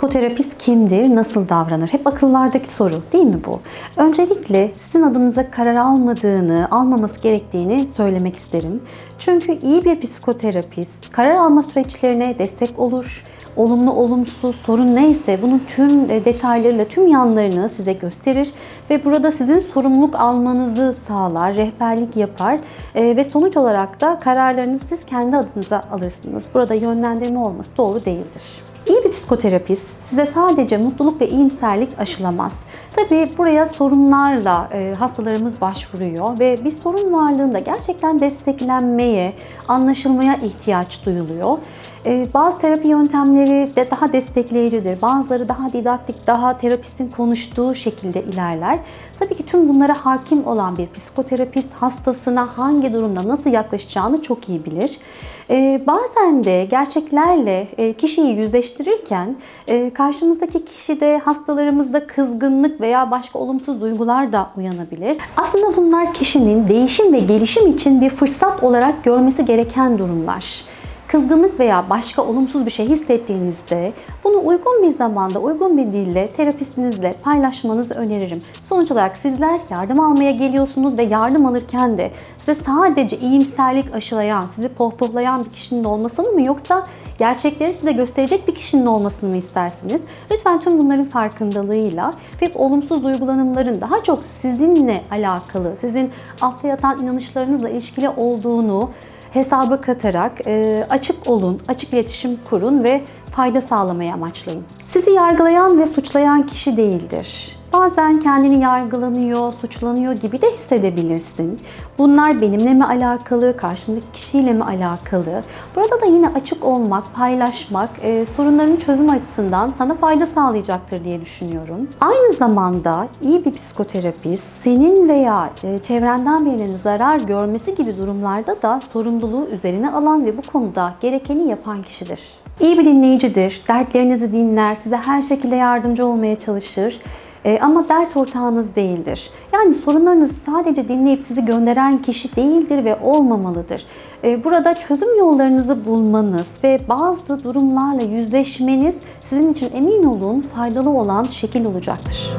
psikoterapist kimdir, nasıl davranır? Hep akıllardaki soru değil mi bu? Öncelikle sizin adınıza karar almadığını, almaması gerektiğini söylemek isterim. Çünkü iyi bir psikoterapist karar alma süreçlerine destek olur. Olumlu, olumsuz, sorun neyse bunun tüm e, detaylarıyla, tüm yanlarını size gösterir ve burada sizin sorumluluk almanızı sağlar, rehberlik yapar e, ve sonuç olarak da kararlarınızı siz kendi adınıza alırsınız. Burada yönlendirme olması doğru değildir. İyi bir psikoterapist size sadece mutluluk ve iyimserlik aşılamaz. Tabii buraya sorunlarla e, hastalarımız başvuruyor ve bir sorun varlığında gerçekten desteklenmeye, anlaşılmaya ihtiyaç duyuluyor. E, bazı terapi yöntemleri de daha destekleyicidir. Bazıları daha didaktik, daha terapistin konuştuğu şekilde ilerler. Tabii ki tüm bunlara hakim olan bir psikoterapist hastasına hangi durumda nasıl yaklaşacağını çok iyi bilir. E, bazen de gerçeklerle e, kişiyi yüzleştirirken e, karşımızdaki kişide hastalarımızda kızgınlık veya başka olumsuz duygular da uyanabilir. Aslında bunlar kişinin değişim ve gelişim için bir fırsat olarak görmesi gereken durumlar kızgınlık veya başka olumsuz bir şey hissettiğinizde bunu uygun bir zamanda, uygun bir dille terapistinizle paylaşmanızı öneririm. Sonuç olarak sizler yardım almaya geliyorsunuz ve yardım alırken de size sadece iyimserlik aşılayan, sizi pohpohlayan bir kişinin olmasını mı yoksa gerçekleri size gösterecek bir kişinin olmasını mı istersiniz? Lütfen tüm bunların farkındalığıyla ve olumsuz duygulanımların daha çok sizinle alakalı, sizin altta yatan inanışlarınızla ilişkili olduğunu hesaba katarak açık olun, açık iletişim kurun ve fayda sağlamayı amaçlayın. Sizi yargılayan ve suçlayan kişi değildir. Bazen kendini yargılanıyor, suçlanıyor gibi de hissedebilirsin. Bunlar benimle mi alakalı, karşındaki kişiyle mi alakalı? Burada da yine açık olmak, paylaşmak e, sorunların çözüm açısından sana fayda sağlayacaktır diye düşünüyorum. Aynı zamanda iyi bir psikoterapist senin veya e, çevrenden birinin zarar görmesi gibi durumlarda da sorumluluğu üzerine alan ve bu konuda gerekeni yapan kişidir. İyi bir dinleyicidir, dertlerinizi dinler, size her şekilde yardımcı olmaya çalışır. E, ama dert ortağınız değildir. Yani sorunlarınızı sadece dinleyip sizi gönderen kişi değildir ve olmamalıdır. E, burada çözüm yollarınızı bulmanız ve bazı durumlarla yüzleşmeniz sizin için emin olun faydalı olan şekil olacaktır.